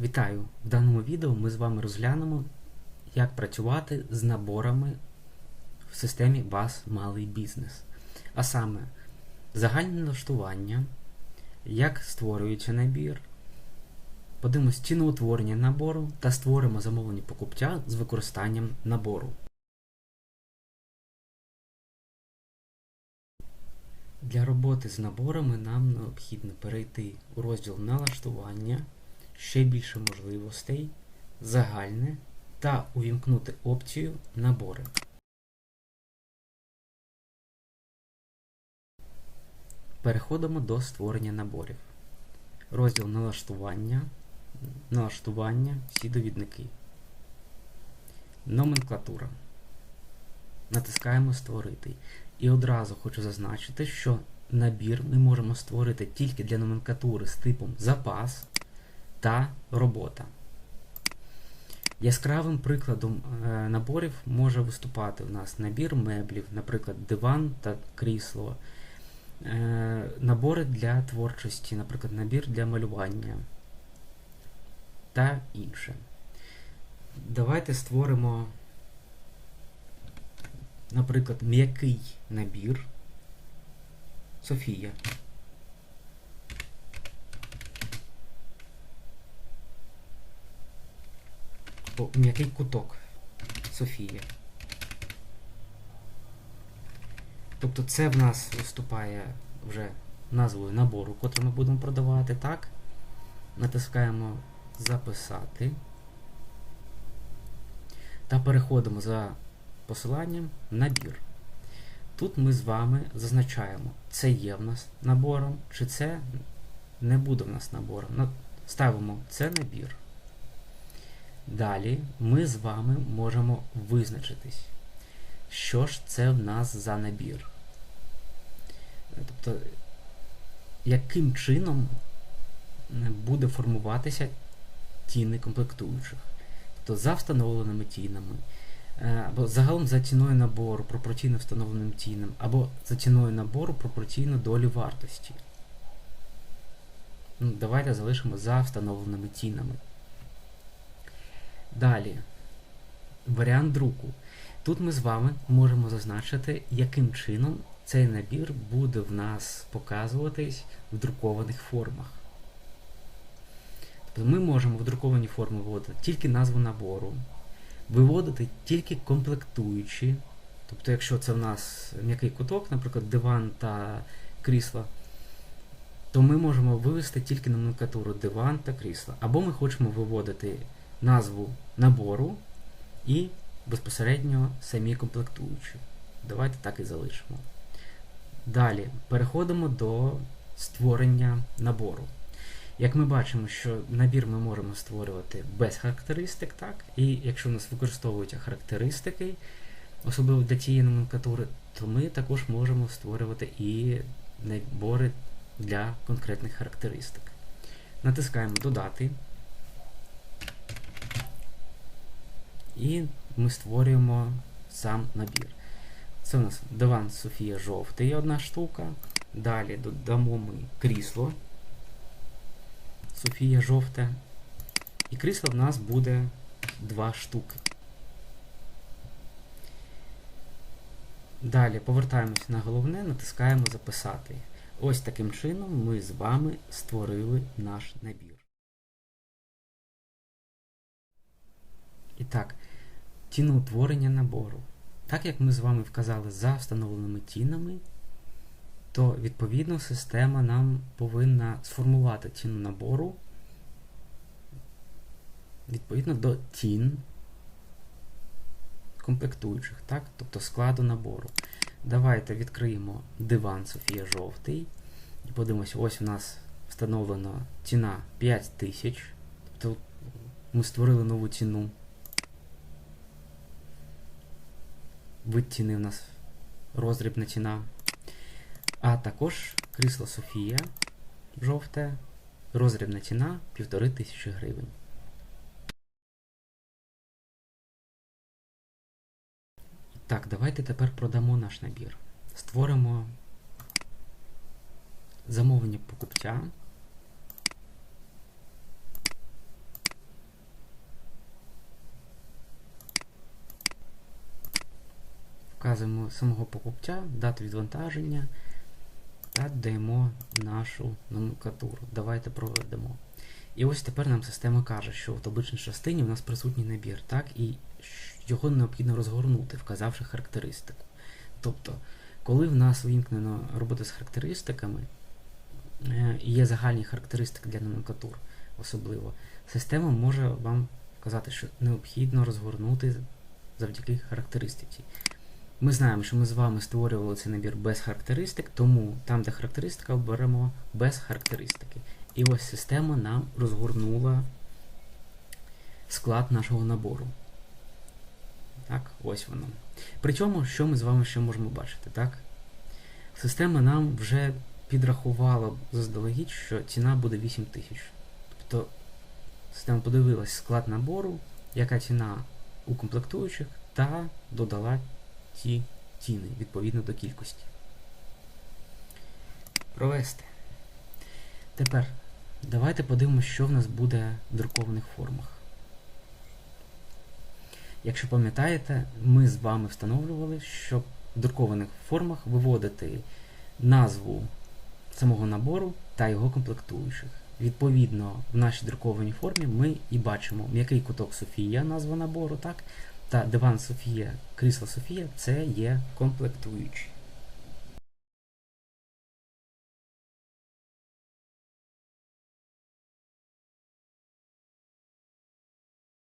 Вітаю! В даному відео ми з вами розглянемо, як працювати з наборами в системі вас малий бізнес. А саме, загальне налаштування, як створюється набір, подивимось ціноутворення набору та створимо замовлення покупця з використанням набору. Для роботи з наборами нам необхідно перейти у розділ налаштування, ще більше можливостей, загальне та увімкнути опцію набори. Переходимо до створення наборів. Розділ налаштування, налаштування, всі довідники. Номенклатура. Натискаємо Створити. І одразу хочу зазначити, що набір ми можемо створити тільки для номенклатури з типом запас та робота. Яскравим прикладом е, наборів може виступати у нас набір меблів, наприклад, диван та крісло, е, набори для творчості, наприклад, набір для малювання та інше. Давайте створимо, наприклад, м'який набір Софія. М'який куток Софія. Тобто це в нас виступає вже назвою набору, котрий ми будемо продавати, так? Натискаємо Записати. Та переходимо за посиланням Набір. Тут ми з вами зазначаємо, це є в нас набором, чи це не буде в нас набором. Ставимо це набір. Далі ми з вами можемо визначитись, що ж це в нас за набір. Тобто, яким чином буде формуватися ціни комплектуючих. Тобто за встановленими цінами, або загалом за ціною набору пропорційно встановленим цінам, або за ціною набору пропорційно долі вартості. Ну, Давайте залишимо за встановленими цінами. Далі, варіант друку. Тут ми з вами можемо зазначити, яким чином цей набір буде в нас показуватись в друкованих формах. Тобто ми можемо в друковані форми виводити тільки назву набору, виводити тільки комплектуючі. Тобто, якщо це в нас м'який куток, наприклад, диван та крісло, то ми можемо вивести тільки номенклатуру диван та крісла. Або ми хочемо виводити назву набору і безпосередньо самі комплектуючі. Давайте так і залишимо. Далі переходимо до створення набору. Як ми бачимо, що набір ми можемо створювати без характеристик, так? і якщо у нас використовуються характеристики, особливо для цієї номенклатури, то ми також можемо створювати і набори для конкретних характеристик. Натискаємо Додати. І ми створюємо сам набір. Це у нас диван Софія жовтий одна штука. Далі додамо ми крісло Софія жовте. І крісло в нас буде два штуки. Далі повертаємося на головне, натискаємо Записати. Ось таким чином ми з вами створили наш набір. І так, ціноутворення набору. Так як ми з вами вказали за встановленими цінами, то відповідно система нам повинна сформувати ціну набору відповідно до цін комплектуючих, так? тобто складу набору. Давайте відкриємо диван Софія жовтий. І подивимося, ось у нас встановлена ціна 5000. Тобто ми створили нову ціну. Вид ціни у нас роздрібна ціна. А також крісло Софія жовте, роздрібна ціна 1500 гривень. Так, давайте тепер продамо наш набір. Створимо замовлення покупця. Вказуємо самого покупця, дату відвантаження та додаємо нашу номенклатуру. Давайте проведемо. І ось тепер нам система каже, що в табличній частині у нас присутній набір, так, і його необхідно розгорнути, вказавши характеристику. Тобто, коли в нас вимкнено робота з характеристиками, е, і є загальні характеристики для номенклатур особливо, система може вам казати, що необхідно розгорнути завдяки характеристиці. Ми знаємо, що ми з вами створювали цей набір без характеристик, тому там, де характеристика, оберемо без характеристики. І ось система нам розгорнула склад нашого набору. Так, ось воно. Причому, що ми з вами ще можемо бачити, так? Система нам вже підрахувала заздалегідь, що ціна буде 8 тисяч. Тобто система подивилась склад набору, яка ціна у комплектуючих, та додала ті ціни відповідно до кількості. Провести. Тепер давайте подивимося, що в нас буде в друкованих формах. Якщо пам'ятаєте, ми з вами встановлювали, що в друкованих формах виводити назву самого набору та його комплектуючих. Відповідно, в нашій друкованій формі ми і бачимо м'який куток Софія, назва набору, так? Та диван Софія, крісло Софія це є комплектуючі.